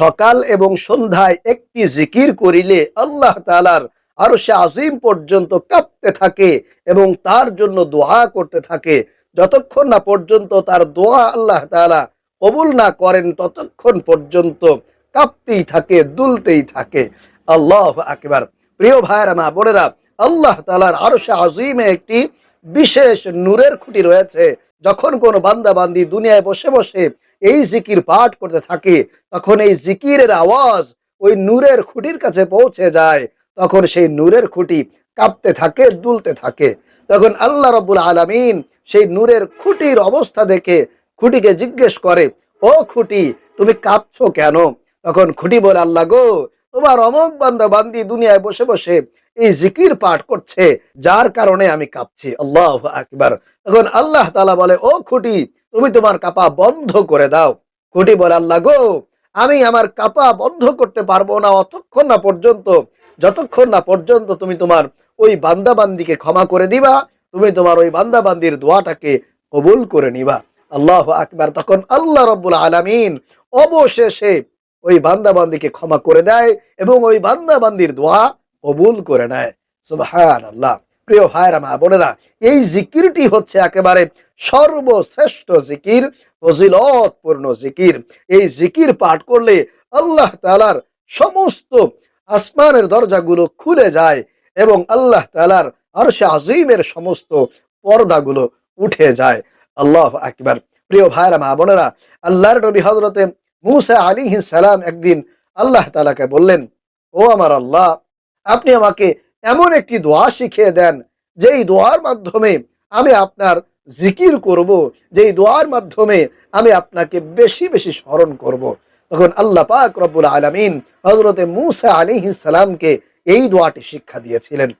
সকাল এবং সন্ধ্যায় একটি জিকির করিলে আল্লাহ তালার আরও সে আজিম পর্যন্ত কাঁপতে থাকে এবং তার জন্য দোয়া করতে থাকে। যতক্ষণ না পর্যন্ত তার দোয়া আল্লাহ তাআলা কবুল না করেন, ততক্ষণ পর্যন্ত কাঁপতেই থাকে, দুলতেই থাকে। আল্লাহ আকবার। প্রিয় ভাইয়েরা, মা বোনেরা, আল্লাহ তালার আরও সে আজিমে একটি বিশেষ নূরের খুঁটি রয়েছে। যখন কোনো বান্দা বান্দি দুনিয়ায় বসে বসে এই জিকির পাঠ করতে থাকে, তখন এই জিকিরের আওয়াজ ওই নূরের খুঁটির কাছে পৌঁছে যায়। তখন সেই নূরের খুঁটি কাঁপতে থাকে, দুলতে থাকে। তখন আল্লাহ রব্বুল আলামিন সেই নূরের খুঁটির অবস্থা দেখে খুঁটিকে জিজ্ঞেস করে, ও খুঁটি, তুমি কাঁপছো কেন? তখন খুঁটি বলে, আল্লাহ গো, তোমার অমক বান্দা দুনিয়ায় বসে বসে এই জিকির পাঠ করছে, যার কারণে আমি কাঁপছি। আল্লাহ আকবার। তখন আল্লাহ তালা বলে, ও খুঁটি, তুমি তোমার কাপা বন্ধ করে দাও। খুঁটি বলে, আল্লাহ গো, আমি আমার কাপা বন্ধ করতে পারব না অতক্ষণ না পর্যন্ত। যতক্ষণ না পর্যন্ত তুমি তোমার ওই বান্দাবান্দিকে ক্ষমা করে দিবা, তুমি তোমার ওই বান্দাবান্দির দোয়াটাকে কবুল করে নিবা। আল্লাহ আকবার। তখন আল্লাহ রব্বুল আলামিন অবশেষে ওই বান্দাবান্দিকে ক্ষমা করে দেয় এবং ওই বান্দাবান্দির দোয়া কবুল করে নেয়। সুবহান আল্লাহ প্রিয় ভাইরা মা বোনেরা, এই জিকিরটি হচ্ছে একেবারে সর্বশ্রেষ্ঠ জিকির, ফজিলতপূর্ণ জিকির। এই জিকির পাঠ করলে আল্লাহ তালার সমস্ত আসমানের দরজাগুলো খুলে যায় এবং আল্লাহ তালার আর সে আজিমের সমস্ত পর্দাগুলো উঠে যায়। আল্লাহ আকবার। প্রিয় ভাইরা মা বোনেরা, আল্লাহর নবী হজরতে মুসা আলী সালাম একদিন আল্লাহ তালাকে বললেন, ও আমার আল্লাহ আপনি আমাকে এমন একটি দোয়া শিখিয়ে দেন, যেই দোয়ার মাধ্যমে আমি আপনার জিকির করব, যেই দোয়ার মাধ্যমে আমি আপনাকে বেশি বেশি স্মরণ করব। তখন আল্লাহ পাক রব্বুল আলমিন হজরতে মুসা আলী সালামকে এই দোয়াটি শিক্ষা দিয়েছিলেন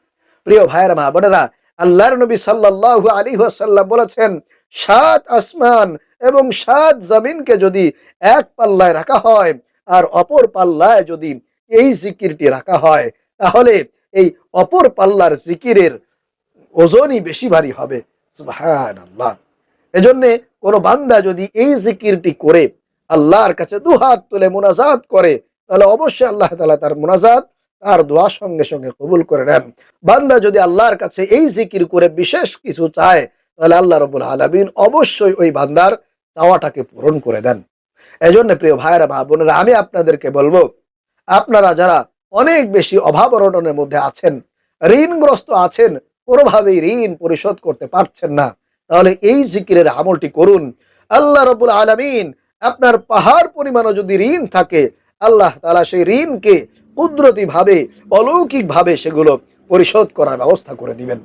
প্রিয় ভাইয়ের, মা বোনেরা, আল্লাহর নবী সাল্লাহ আলী সাল্লাম বলেছেন, সাত আসমান এবং সাত জমিনকে যদি এক পাল্লায় রাখা হয়, আর অপর পাল্লায় যদি এই জিকিরটি রাখা হয় তাহলে এই অপর পাল্লার জিকিরের ওজনই বেশি ভারী হবে। সুবহান আল্লাহ এজন্য কোন বান্দা যদি এই জিকিরটি করে, আল্লাহর কাছে দুহাত তুলে মোনাজাত করে, তাহলে অবশ্যই আল্লাহ তালা তার মোনাজাত, তার দোয়া সঙ্গে সঙ্গে কবুল করে নেন। বান্দা যদি আল্লাহর কাছে এই জিকির করে বিশেষ কিছু চায়, তাহলে আল্লাহ রবুল আলমিন অবশ্যই ওই বান্দার চাওয়াটাকে পূরণ করে দেন। এজন্য প্রিয় ভাইয়েরা, মা বোনেরা, আমি আপনাদেরকে বলব, আপনারা যারা অনেক বেশি অভাব অনটনের মধ্যে আছেন। ঋণগ্রস্ত আছেন, কোনোভাবেই ঋণ পরিশোধ করতে পারছেন না। তাহলে এই জিকিরের আমলটি করুন। আল্লাহ রবুল আলমিন আপনার পাহাড় পরিমাণও যদি ঋণ থাকে, আল্লাহ তালা সেই ঋণকে কুদরতি ভাবে অলৌকিক ভাবে সেগুলো পরিশোধ করার ব্যবস্থা করে দিবেন।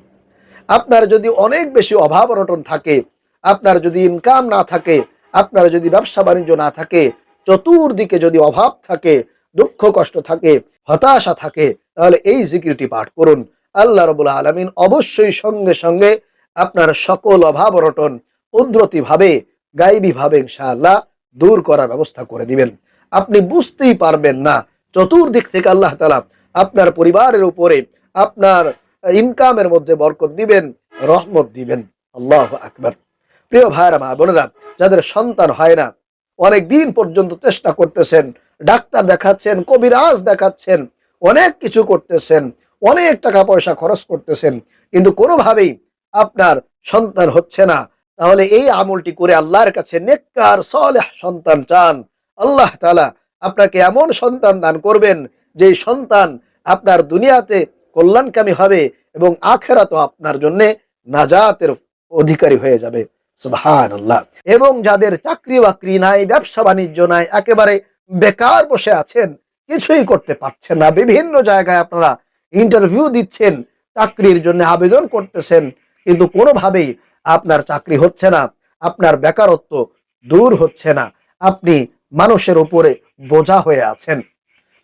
আপনার যদি অনেক বেশি অভাব অনটন থাকে, আপনার যদি ইনকাম না থাকে, আপনার যদি ব্যবসা বাণিজ্য না থাকে, চতুর্দিকে যদি অভাব থাকে দুঃখ কষ্ট থাকে, হতাশা থাকে, তাহলে এই জিকিরটি পাঠ করুন। আল্লাহ রবুল আলমিন অবশ্যই সঙ্গে সঙ্গে আপনার সকল অভাব অনটন কুদরতি ভাবে গাইবী ভাবে ইনশাআল্লাহ দূর করার ব্যবস্থা করে দিবেন। আপনি বুঝতেই পারবেন না, চতুর্দিক থেকে আল্লাহ তালা আপনার পরিবারের উপরে আপনার ইনকামের মধ্যে বরকত দিবেন, রহমত দিবেন। আল্লাহ আকবর। প্রিয় ভাইরা মা বোনেরা, যাদের সন্তান হয় না অনেক দিন পর্যন্ত চেষ্টা করতেছেন ডাক্তার দেখাচ্ছেন, কবিরাজ দেখাচ্ছেন, অনেক কিছু করতেছেন, অনেক টাকা পয়সা খরচ করতেছেন, কিন্তু কোনোভাবেই আপনার সন্তান হচ্ছে না। তাহলে এই আমলটি করে আল্লাহর কাছে নেককার, সলেহ সন্তান চান। আল্লাহ তালা আপনাকে এমন সন্তান দান করবেন যে সন্তান আপনার দুনিয়াতে কল্যাণকামী হবে এবং আখেরা তো আপনার জন্য নাজাতের অধিকারী হয়ে যাবে। আল্লাহ এবং যাদের চাকরি বাকরি নাই ব্যবসা বাণিজ্য নাই, একেবারে বেকার বসে আছেন, কিছুই করতে পারছেন না। বিভিন্ন জায়গায় আপনারা ইন্টারভিউ দিচ্ছেন, চাকরির জন্য আবেদন করতেছেন, কিন্তু কোনোভাবেই আপনার চাকরি হচ্ছে না, আপনার বেকারত্ব দূর হচ্ছে না, আপনি মানুষের উপরে বোঝা হয়ে আছেন।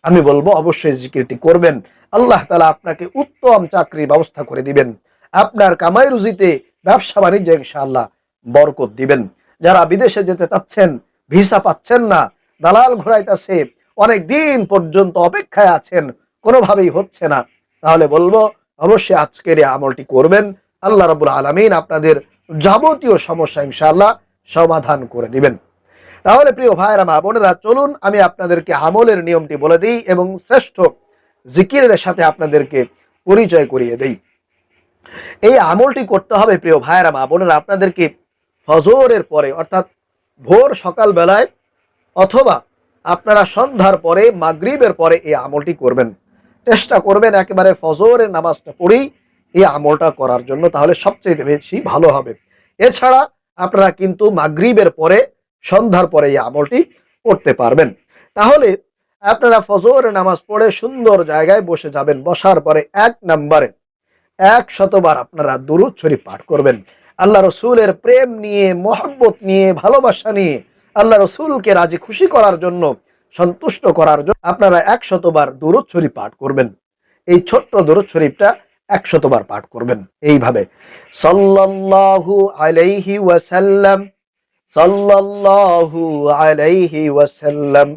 আমি বলব, অবশ্যই জিকিরটি করবেন। আল্লাহ তালা আপনাকে উত্তম চাকরির ব্যবস্থা করে দিবেন। আপনার কামাই রুজিতে, ব্যবসা বাণিজ্য ইনশাআল্লাহ বরকত দিবেন। যারা বিদেশে যেতে চাচ্ছেন, ভিসা পাচ্ছেন না দালাল ঘোরাইতেছে অনেক দিন পর্যন্ত অপেক্ষায় আছেন, কোনোভাবেই হচ্ছে না। তাহলে বলব, অবশ্যই আজকের এই আমলটি করবেন। আল্লাহ রবুল আলমিন আপনাদের যাবতীয় সমস্যা ইনশাআল্লাহ সমাধান করে দিবেন। তাহলে প্রিয় ভাইরা মা বোনেরা, চলুন আমি আপনাদেরকে আমলের নিয়মটি বলে দিই এবং শ্রেষ্ঠ জিকিরের সাথে আপনাদেরকে পরিচয় করিয়ে দেই। এই আমলটি করতে হবে প্রিয় ভাইরা মা বোনেরা, আপনাদেরকে ফজরের পরে, অর্থাৎ ভোর সকাল বেলায় অথবা আপনারা সন্ধ্যার পরে, মাগরিবের পরে এই আমলটি করবেন। চেষ্টা করবেন একেবারে ফজরের নামাজটা পড়েই এই আমলটা করার জন্য, তাহলে সবচেয়ে বেশি ভালো হবে। এছাড়া আপনারা কিন্তু মাগরিবের পরে, সন্ধ্যার পরে এই আমলটি করতে পারবেন। তাহলে আপনারা ফজর নামাজ পড়ে সুন্দর জায়গায় বসে যাবেন, বসার পরে এক নম্বরে এক শতবার আপনারা দুরুদ শরীফ পাঠ করবেন। আল্লাহ রসুলের প্রেম নিয়ে, মহব্বত নিয়ে, ভালোবাসা নিয়ে আল্লাহ রসুলকে রাজি খুশি করার জন্য, সন্তুষ্ট করার জন্য আপনারা এক শতবার দুরুদ শরীফ পাঠ করবেন। এই ছোট্ট দুরুদ শরীফটা এক শতবার পাঠ করবেন। এইভাবে, সাল্লাল্লাহু আলাইহি ওয়াসাল্লাম, সাল্লাল্লাহু আলাইহি ওয়াসাল্লাম,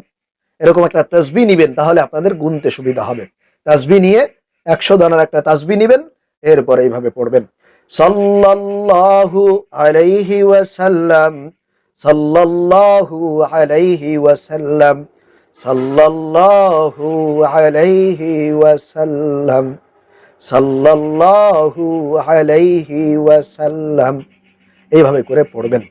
এরকম একটা তাসবি নিবেন, তাহলে আপনাদের গুনতে সুবিধা হবে। তাসবি নিয়ে একশো দানার একটা তাসবি নিবেন, এরপর এইভাবে পড়বেন। সাল্লাল্লাহু আলাইহি ওয়াসাল্লাম সাল্লাল্লাহু আলাইহি ওয়াসাল্লাম, সাল্লাল্লাহু আলাইহি ওয়াসাল্লাম, সাল্লাল্লাহু আলাইহি ওয়াসাল্লাম। এইভাবে করে পড়বেন।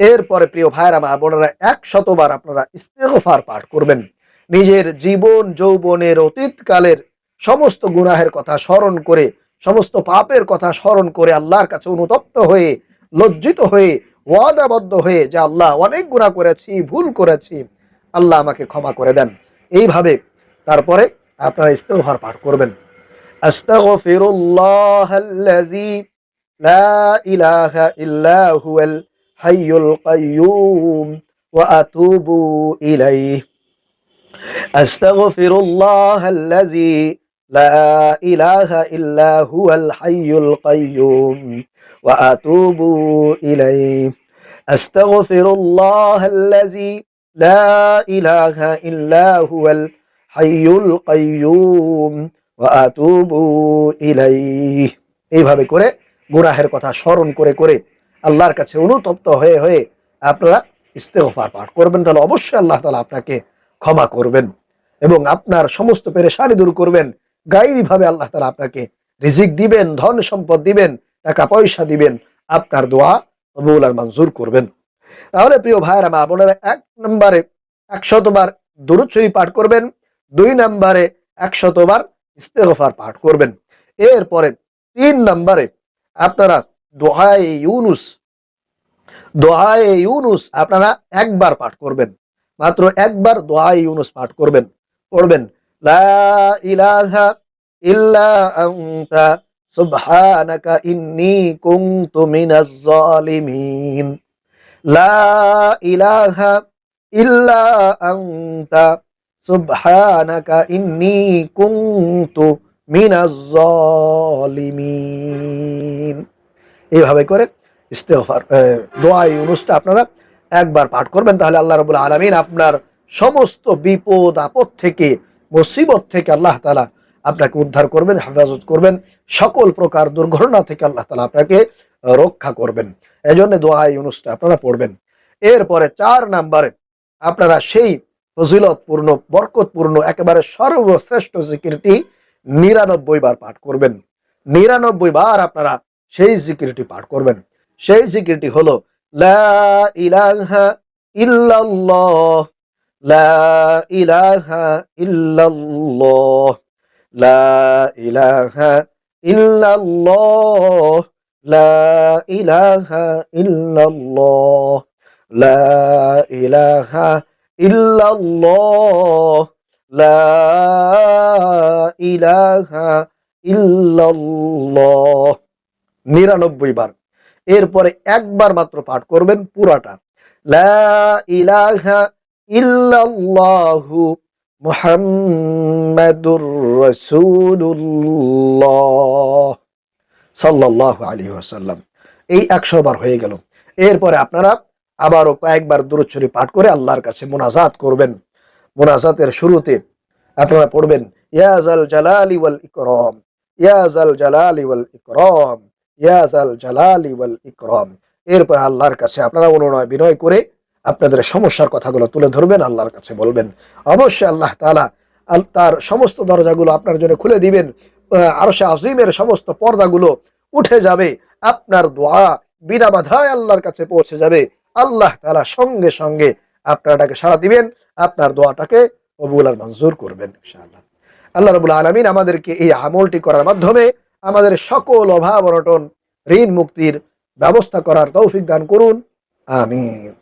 এরপরে প্রিয় ভাইরা মা বোনেরা এক শতবার আপনারা ইস্তেগফার পাঠ করবেন। নিজের জীবন যৌবনের অতীতকালের সমস্ত গুনাহের কথা স্মরণ করে, সমস্ত পাপের কথা স্মরণ করে আল্লাহর কাছে অনুতপ্ত হয়ে, লজ্জিত হয়ে ওয়াদাবদ্ধ হয়ে যে আল্লাহ অনেক গুনাহ করেছি ভুল করেছি আল্লাহ আমাকে ক্ষমা করে দেন এইভাবে তারপরে আপনারা ইস্তেগফার পাঠ করবেন আস্তাগফিরুল্লাহাল্লাযী লা ইলাহা ইল্লা হুয়াল حي القيوم وأتوب إليه أستغفر الله الذي لا إله إلا هو الحي القيوم وأتوب إليه أستغفر الله الذي لا إله إلا هو الحي القيوم وأتوب إليه এইভাবে করে গুনাহের কথা স্মরণ করে করে আল্লাহর কাছে অনুতপ্ত হয়ে হয়ে আপনারা ইস্তেগফার পাঠ করবেন তাহলে অবশ্যই আল্লাহ তালা আপনাকে ক্ষমা করবেন এবং আপনার সমস্ত পেরেশানি দূর করবেন গাইবীভাবে আল্লাহ তালা আপনাকে রিজিক দিবেন ধন সম্পদ দিবেন টাকা পয়সা দিবেন, আপনার দোয়া কবুল আর মঞ্জুর করবেন। তাহলে প্রিয় ভাইয়েরা, মা বোনেরা, এক নম্বরে একশতবার দরুদ শরীফ পাঠ করবেন, দুই নম্বরে একশতবার ইস্তেগফার পাঠ করবেন। এরপরে তিন নম্বরে আপনারা দোহায়ে ইউনুস দোহায়ে ইউনুস আপনারা একবার পাঠ করবেন। মাত্র একবার দোহায়ে ইউনুস পাঠ করবেন, পড়বেন, লা ইলাহা ইল্লা আনতা সুবহানাকা ইন্নী কুনতু মিনাজ জালিমিন। লা ইলাহা ইল্লা আনতা। সুবহানাকা ইন্নী কুনতু মিনাজ জালিমিন। এইভাবে করে ইস্তেফার দোয়া ইউনুসটা আপনারা একবার পাঠ করবেন, তাহলে আল্লাহ রবুল্লা আলমিন আপনার সমস্ত বিপদ, আপদ থেকে, মুসিবত থেকে আল্লাহ তালা আপনাকে উদ্ধার করবেন, হেফাজত করবেন। সকল প্রকার দুর্ঘটনা থেকে আল্লাহ তালা আপনাকে রক্ষা করবেন। এই জন্য দোয়া ইউনুসটা আপনারা পড়বেন। এরপরে চার নাম্বারে আপনারা সেই ফজিলতপূর্ণ, বরকতপূর্ণ, একেবারে সর্বশ্রেষ্ঠ জিকিরটি নিরানব্বই বার পাঠ করবেন। নিরানব্বই বার আপনারা সেই জিকিরটি পাঠ করবেন। সেই জিকিরটি হলো লা ইলাহা ইল্লাল্লাহ। লা ইলাহা লা ইলাহা লা ইলাহা লা ইলাহা নিরানব্বই বার। এরপরে একবার মাত্র পাঠ করবেন পুরাটা। লা ইলাহা ইল্লাল্লাহু মুহাম্মাদুর রাসূলুল্লাহ সাল্লাল্লাহু আলাইহি ওয়াসাল্লাম। এই একশো বার হয়ে গেল। এরপরে আপনারা আবারও কয়েকবার দূরত শরীফ পাঠ করে আল্লাহর কাছে মোনাজাত করবেন। মোনাজাতের শুরুতে আপনারা পড়বেন ইয়াজাল জালালি ওয়াল ইকরাম ইয়াজাল জালালি ওয়াল ইকরাম ইয়াজাল জালালি ওয়াল ইকরাম। এরপর আল্লাহর কাছে আপনারা অনুনয় বিনয় করে আপনাদের সমস্যার কথাগুলো তুলে ধরবেন, আল্লাহর কাছে বলবেন। অবশ্যই আল্লাহ তালা তার সমস্ত দরজাগুলো আপনার জন্য খুলে দিবেন। আরও সে আজিমের সমস্ত পর্দাগুলো উঠে যাবে। আপনার দোয়া বিনা বাধায় আল্লাহর কাছে পৌঁছে যাবে। আল্লাহ তালা সঙ্গে সঙ্গে আপনারটাকে সাড়া দিবেন। আপনার দোয়াটাকে কবুল আর মঞ্জুর করবেন, ইনশাআল্লাহ। আল্লাহ রবুল আলমিন আমাদেরকে এই আমলটি করার মাধ্যমে আমাদের সকল অভাব অনটন, ঋণ মুক্তির ব্যবস্থা করার তৌফিক দান করুন। আমিন।